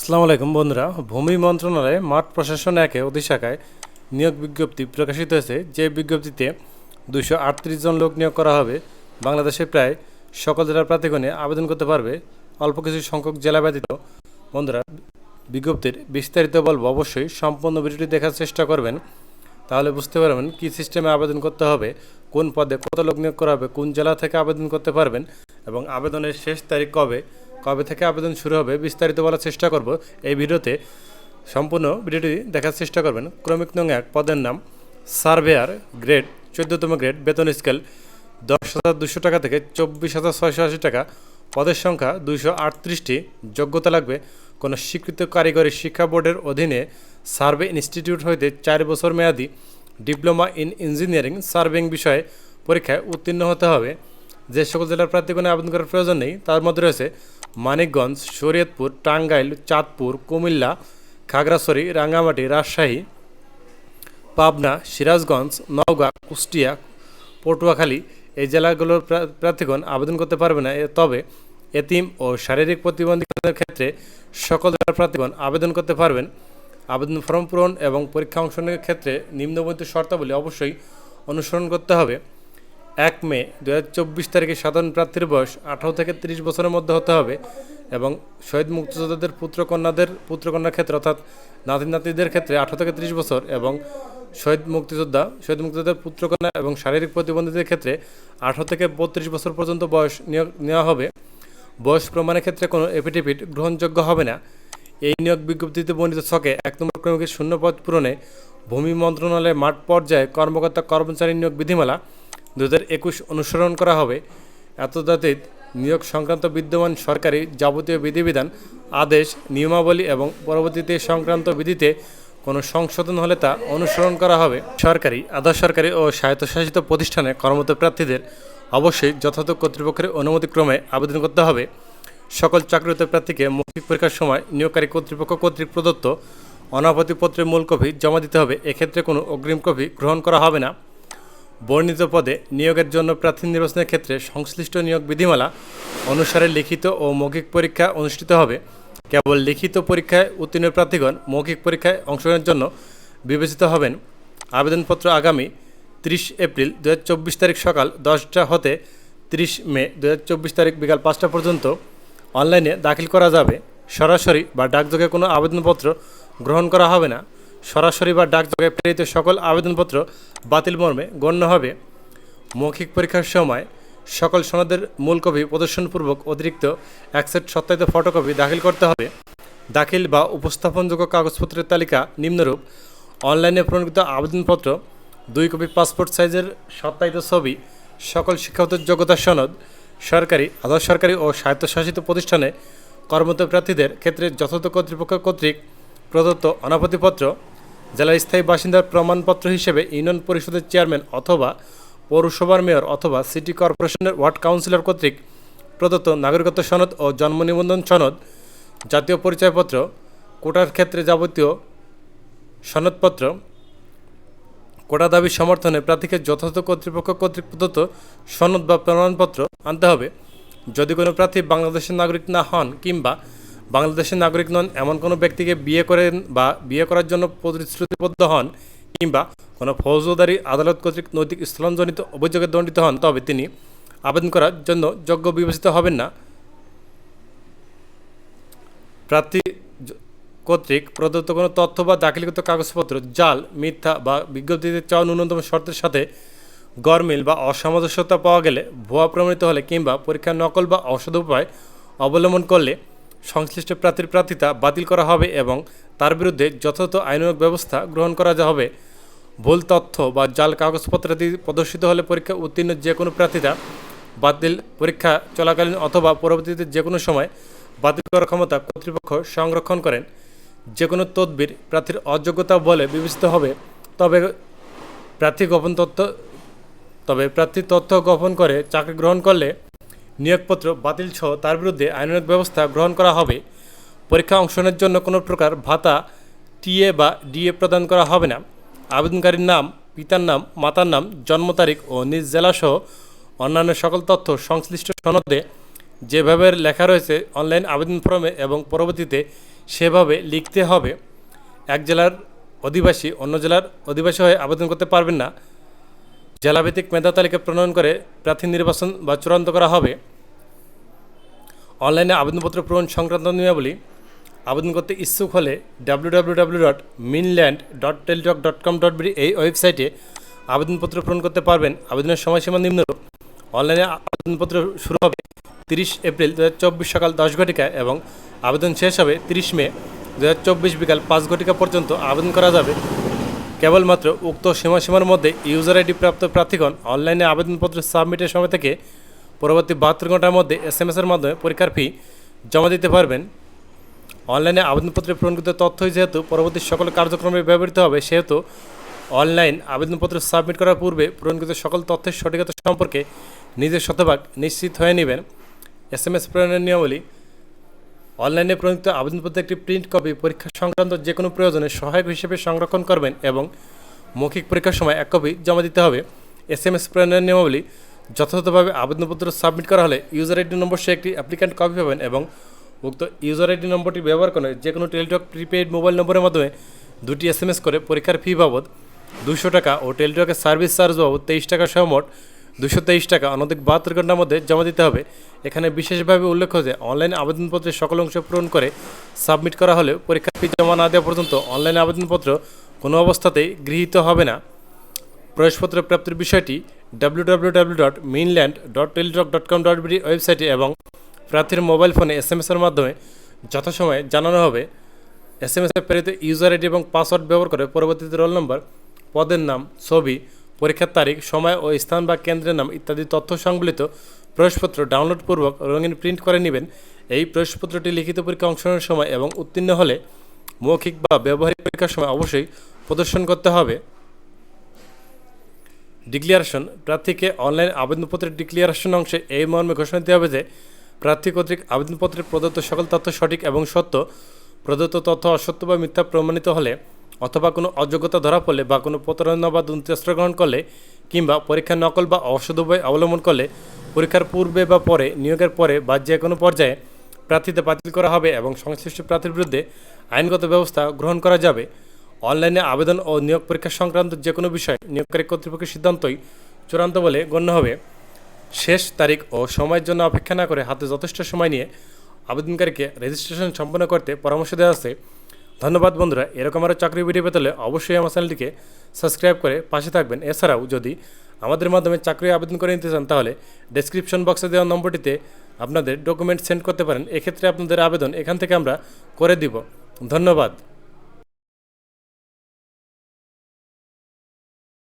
আসসালামু আলাইকুম বন্ধুরা। ভূমি মন্ত্রণালয়ে মাঠ প্রশাসন একে অধিশাখায় নিয়োগ বিজ্ঞপ্তি প্রকাশিত হয়েছে। যে বিজ্ঞপ্তিতে দুশো জন লোক নিয়োগ করা হবে, বাংলাদেশে প্রায় সকল জেলার প্রার্থীগণে আবেদন করতে পারবে। অল্প কিছু সংখ্যক জেলা ব্যতীত বন্ধুরা, বিজ্ঞপ্তির বিস্তারিত বলব। অবশ্যই সম্পূর্ণ ভিডিওটি দেখার চেষ্টা করবেন, তাহলে বুঝতে পারবেন কী সিস্টেমে আবেদন করতে হবে, কোন পদে কত লোক নিয়োগ করা হবে, কোন জেলা থেকে আবেদন করতে পারবেন এবং আবেদনের শেষ তারিখ কবে কবে থেকে আবেদন শুরু হবে বিস্তারিত বলার চেষ্টা করব। এই ভিডিওতে সম্পূর্ণ ভিডিওটি দেখার চেষ্টা করবেন। ক্রমিক নং এক, পদের নাম সার্ভেয়ার গ্রেড, চোদ্দতম গ্রেড, বেতন স্কেল দশ হাজার দুশো টাকা থেকে চব্বিশ হাজার ছয়শো আশি টাকা। পদের সংখ্যা দুইশো আটত্রিশটি। যোগ্যতা লাগবে কোনো স্বীকৃত কারিগরি শিক্ষা বোর্ডের অধীনে সার্ভে ইনস্টিটিউট হইতে চার বছর মেয়াদি ডিপ্লোমা ইন ইঞ্জিনিয়ারিং সার্ভেইং বিষয়ে পরীক্ষায় উত্তীর্ণ হতে হবে। যে সকল জেলার প্রার্থীগণে আবেদন করার প্রয়োজন নেই, তার মধ্যে রয়েছে মানিকগঞ্জ, শরীয়তপুর, টাঙ্গাইল, চাঁদপুর, কুমিল্লা, খাগড়াছড়ি, রাঙ্গামাটি, রাজশাহী, পাবনা, সিরাজগঞ্জ, নওগাঁ, কুষ্টিয়া, পটুয়াখালী এই জেলাগুলোর প্রা- প্রার্থীগণ আবেদন করতে পারবে না। তবে এতিম ও শারীরিক প্রতিবন্ধীদের ক্ষেত্রে সকল জেলার প্রার্থীগণ আবেদন করতে পারবেন। আবেদন ফর্ম পূরণ এবং পরীক্ষা অংশগ্রহণের ক্ষেত্রে নিম্নবর্তী শর্তাবলী অবশ্যই অনুসরণ করতে হবে। এক মে দু চব্বিশ তারিখে সাধারণ প্রার্থীর বয়স আঠারো থেকে তিরিশ বছরের মধ্যে হতে হবে এবং শহীদ মুক্তিযোদ্ধাদের পুত্রকন্যাদের পুত্রকন্যার ক্ষেত্রে অর্থাৎ নাতি নাতিদের ক্ষেত্রে আঠারো থেকে তিরিশ বছর এবং শহীদ মুক্তিযোদ্ধা, শহীদ মুক্তিযোদ্ধার পুত্রকন্যা এবং শারীরিক প্রতিবন্ধীদের ক্ষেত্রে আঠারো থেকে বত্রিশ বছর পর্যন্ত বয়স নেওয়া হবে। বয়স প্রমাণের ক্ষেত্রে কোনো এফিডেভিট গ্রহণযোগ্য হবে না। এই নিয়োগ বিজ্ঞপ্তিতে বর্ণিত ছকে এক নম্বর ক্রমিকের শূন্য পদ পূরণে ভূমি মন্ত্রণালয়ের মাঠ পর্যায়ে কর্মকর্তা কর্মচারী নিয়োগ বিধিমালা দু একুশ অনুসরণ করা হবে। এতদাতীত নিয়োগ সংক্রান্ত বিদ্যমান সরকারি যাবতীয় বিধিবিধান, আদেশ, নিয়মাবলী এবং পরবর্তীতে সংক্রান্ত বিধিতে কোনো সংশোধন হলে তা অনুসরণ করা হবে। সরকারি আধা সরকারি ও স্বায়ত্তশাসিত প্রতিষ্ঠানে কর্মরত প্রার্থীদের অবশ্যই যথাযথ কর্তৃপক্ষের অনুমতিক্রমে আবেদন করতে হবে। সকল চাকরিরত প্রার্থীকে মৌখিক পরীক্ষার সময় নিয়োগকারী কর্তৃপক্ষ কর্তৃক প্রদত্ত অনাপত্তিপত্রের মূল কপি জমা দিতে হবে। এক্ষেত্রে কোনো অগ্রিম কপি গ্রহণ করা হবে না। বর্ণিত পদে নিয়োগের জন্য প্রার্থী নির্বাচনের ক্ষেত্রে সংশ্লিষ্ট নিয়োগ বিধিমালা অনুসারে লিখিত ও মৌখিক পরীক্ষা অনুষ্ঠিত হবে। কেবল লিখিত পরীক্ষায় উত্তীর্ণ প্রার্থীগণ মৌখিক পরীক্ষায় অংশগ্রহণের জন্য বিবেচিত হবেন। আবেদনপত্র আগামী ত্রিশ এপ্রিল দুহাজার চব্বিশ তারিখ সকাল দশটা হতে ত্রিশ মে দু হাজার চব্বিশ তারিখ বিকাল পাঁচটা পর্যন্ত অনলাইনে দাখিল করা যাবে। সরাসরি বা ডাকযোগে কোনো আবেদনপত্র গ্রহণ করা হবে না। সরাসরি বা ডাকযোগে প্রেরিত সকল আবেদনপত্র বাতিল মর্মে গণ্য হবে। মৌখিক পরীক্ষার সময় সকল সনদের মূল কপি প্রদর্শনপূর্বক অতিরিক্ত এক সেট সত্যায়িত ফটোকপি দাখিল করতে হবে। দাখিল বা উপস্থাপনযোগ্য কাগজপত্রের তালিকা নিম্নরূপ। অনলাইনে প্রণীত আবেদনপত্র, দুই কপি পাসপোর্ট সাইজের সত্যায়িত ছবি, সকল শিক্ষাগত যোগ্যতা সনদ, সরকারি, আধা সরকারি ও স্বায়ত্তশাসিত প্রতিষ্ঠানে কর্মরত প্রার্থীদের ক্ষেত্রে যথাযথ কর্তৃপক্ষ কর্তৃক প্রদত্ত অনাপত্তিপত্র জেলার স্থায়ী বাসিন্দার প্রমাণপত্র হিসেবে ইউনিয়ন পরিষদের চেয়ারম্যান অথবা পৌরসভার মেয়র অথবা সিটি কর্পোরেশনের ওয়ার্ড কাউন্সিলর কর্তৃক প্রদত্ত নাগরিকত্ব সনদ ও জন্ম নিবন্ধন সনদ, জাতীয় পরিচয়পত্র, কোটার ক্ষেত্রে যাবতীয় সনদপত্র, কোটা দাবি সমর্থনে প্রার্থীকে যথাযথ কর্তৃপক্ষ কর্তৃক প্রদত্ত সনদ বা প্রমাণপত্র আনতে হবে। যদি কোনো প্রার্থী বাংলাদেশের নাগরিক না হন কিংবা বাংলাদেশের নাগরিক নন, এমন কোনো ব্যক্তিকে বিয়ে করেন বা বিয়ে করার জন্য প্রতিশ্রুতিবদ্ধ হন কিংবা কোনো ফৌজদারি আদালত কর্তৃক নৈতিক স্থলনজনিত অভিযোগে দণ্ডিত হন, তবে তিনি আবেদন করার জন্য যোগ্য বিবেচিত হবেন না। প্রার্থী কর্তৃক প্রদত্ত কোনো তথ্য বা দাখিলকৃত কাগজপত্র, জাল, মিথ্যা বা বিজ্ঞপ্তিতে চাওয়া ন্যূনতম শর্তের সাথে গরমিল বা অসামঞ্জস্যতা পাওয়া গেলে ভুয়া প্রমাণিত হলে কিংবা পরীক্ষার নকল বা অসদ উপায় অবলম্বন করলে সংশ্লিষ্ট প্রার্থীর প্রার্থিতা বাতিল করা হবে এবং তার বিরুদ্ধে যথাযথ আইনানুগ ব্যবস্থা গ্রহণ করা হবে ভুল তথ্য বা জাল কাগজপত্রাদি প্রদর্শিত হলে পরীক্ষা উত্তীর্ণ যে কোনো প্রার্থীরা বাতিল পরীক্ষা চলাকালীন অথবা পরবর্তীতে যে কোনো সময় বাতিল করার ক্ষমতা কর্তৃপক্ষ সংরক্ষণ করেন। যে কোনো তদবির প্রার্থীর অযোগ্যতা বলে বিবেচিত হবে, তবে প্রার্থী গোপন তথ্য তবে প্রার্থী তথ্য গোপন করে চাকরি গ্রহণ করলে নিয়োগপত্র বাতিল সহ তার বিরুদ্ধে আইনানুগ ব্যবস্থা গ্রহণ করা হবে। পরীক্ষা অংশগ্রহণের জন্য কোনো প্রকার ভাতা, টিএ বা ডিএ প্রদান করা হবে না। আবেদনকারীর নাম, পিতার নাম, মাতার নাম, জন্ম তারিখ ও নিজ জেলাসহ অন্যান্য সকল তথ্য সংশ্লিষ্ট সনদে যেভাবে লেখা রয়েছে অনলাইন আবেদন ফর্মে এবং পরবর্তীতে সেভাবে লিখতে হবে। এক জেলার অধিবাসী অন্য জেলার অধিবাসী হয়ে আবেদন করতে পারবেন না। জেলাভিত্তিক মেধা তালিকা প্রণয়ন করে প্রার্থী নির্বাচন বা চূড়ান্ত করা হবে। অনলাইনে আবেদনপত্র পূরণ সংক্রান্ত নিয়মাবলী আবেদন করতে ইচ্ছুক হলে W dot Minland dot dot com dot এই ওয়েবসাইটে আবেদনপত্র পূরণ করতে পারবেন। আবেদনের সময়সীমা নিম্নরূপ। অনলাইনে আবেদনপত্র শুরু হবে তিরিশ এপ্রিল দু চব্বিশ সকাল দশ ঘটিকায় এবং আবেদন শেষ হবে তিরিশ মে দু বিকাল পাঁচ ঘটিকা পর্যন্ত আবেদন করা যাবে। কেবলমাত্র উক্ত সীমাসীমার মধ্যে ইউজার আইডি প্রাপ্ত প্রার্থীগণ অনলাইনে আবেদনপত্র সাবমিটের সময় থেকে পরবর্তী বাহাত্তর ঘণ্টার মধ্যে এস এম এসের মাধ্যমে পরীক্ষার ফি জমা দিতে পারবেন। অনলাইনে আবেদনপত্রে পূরণকৃত তথ্যই যেহেতু পরবর্তী সকল কার্যক্রমে ব্যবহৃত হবে, সেহেতু অনলাইন আবেদনপত্র সাবমিট করার পূর্বে পূরণকৃত সকল তথ্যের সঠিকতা সম্পর্কে নিজের শতভাগ নিশ্চিত হয়ে নেবেন। এস এম এস প্রেরণের নিয়মাবলী অনলাইনে প্রণীত আবেদনপত্রের একটি প্রিন্ট কপি পরীক্ষা সংক্রান্ত যে কোনো প্রয়োজনে সহায়ক হিসেবে সংরক্ষণ করবেন এবং মৌখিক পরীক্ষার সময় এক কপি জমা দিতে হবে। এস এম এস প্রেরণের নিয়মাবলী যথাযথভাবে আবেদনপত্র সাবমিট করা হলে ইউজার আইডি নম্বর সে একটি অ্যাপ্লিক্যান্ট কপি পাবেন এবং উক্ত ইউজার আইডি নম্বরটি ব্যবহার করে যে কোনো টেলিটক প্রিপেইড মোবাইল নম্বরের মাধ্যমে দুটি এস এম এস করে পরীক্ষার ফি বাবদ দুশো টাকা ও টেলিটকের সার্ভিস চার্জ বাবদ তেইশ টাকা সহ মোট দুশো তেইশ টাকা। অনধিক বাহাত্তর ঘণ্টার মধ্যে জমা দিতে হবে। এখানে বিশেষভাবে উল্লেখ্য যে, অনলাইন আবেদনপত্রের সকল অংশ পূরণ করে সাবমিট করা হলে পরীক্ষার ফি জমা না দেওয়া পর্যন্ত অনলাইন আবেদনপত্র কোনো অবস্থাতেই গৃহীত হবে না। প্রবেশপত্র প্রাপ্তির বিষয়টি W W W dot মিনল্যান্ড dot Teletalk dot com dot BD ওয়েবসাইটে এবং প্রার্থীর মোবাইল ফোনে এস এম এসের মাধ্যমে যথাসময়ে জানানো হবে। এস এম এসে প্রেরিত ইউজার আইডি এবং পাসওয়ার্ড ব্যবহার করে পরবর্তীতে রোল নম্বর, পদের নাম, ছবি পরীক্ষার তারিখ, সময় ও স্থান বা কেন্দ্রের নাম ইত্যাদি তথ্য সংবলিত প্রবেশপত্র ডাউনলোডপূর্বক রঙিন প্রিন্ট করে নেবেন। এই প্রবেশপত্রটি লিখিত পরীক্ষা অংশগ্রহণের সময় এবং উত্তীর্ণ হলে মৌখিক বা ব্যবহারিক পরীক্ষার সময় অবশ্যই প্রদর্শন করতে হবে। ডিক্লিয়ারেশন, প্রার্থীকে অনলাইন আবেদনপত্রের ডিক্লিয়ারেশন অংশে এই মর্মে ঘোষণা দিতে হবে যে, প্রার্থী কর্তৃক আবেদনপত্রে প্রদত্ত সকল তথ্য সঠিক এবং সত্য, প্রদত্ত তথ্য অসত্য বা মিথ্যা প্রমাণিত হলে অথবা কোনো অযোগ্যতা ধরা পড়লে বা কোনো প্রতারণা বা দুর্চেষ্টা গ্রহণ করলে কিংবা পরীক্ষার নকল বা অসদ উপায় অবলম্বন করলে পরীক্ষার পূর্বে বা পরে, নিয়োগের পরে বা যে কোনো পর্যায়ে প্রার্থীতে বাতিল করা হবে এবং সংশ্লিষ্ট প্রার্থীর বিরুদ্ধে আইনগত ব্যবস্থা গ্রহণ করা যাবে। অনলাইনে আবেদন ও নিয়োগ পরীক্ষা সংক্রান্ত যে কোনো বিষয় নিয়োগকারী কর্তৃপক্ষের সিদ্ধান্তই চূড়ান্ত বলে গণ্য হবে। শেষ তারিখ ও সময়ের জন্য অপেক্ষা না করে হাতে যথেষ্ট সময় নিয়ে আবেদনকারীকে রেজিস্ট্রেশন সম্পন্ন করতে পরামর্শ দেওয়া আছে। ধন্যবাদ বন্ধুরা, এরকম আরও চাকরি ভিডিও পেতে হলে অবশ্যই আমার চ্যানেলটিকে সাবস্ক্রাইব করে পাশে থাকবেন। এছাড়াও যদি আমাদের মাধ্যমে চাকরি আবেদন করে নিতে চান, তাহলে ডেসক্রিপশন বক্সে দেওয়া নম্বরটিতে আপনাদের ডকুমেন্ট সেন্ড করতে পারেন। এক্ষেত্রে আপনাদের আবেদন এখান থেকে আমরা করে দিব। ধন্যবাদ।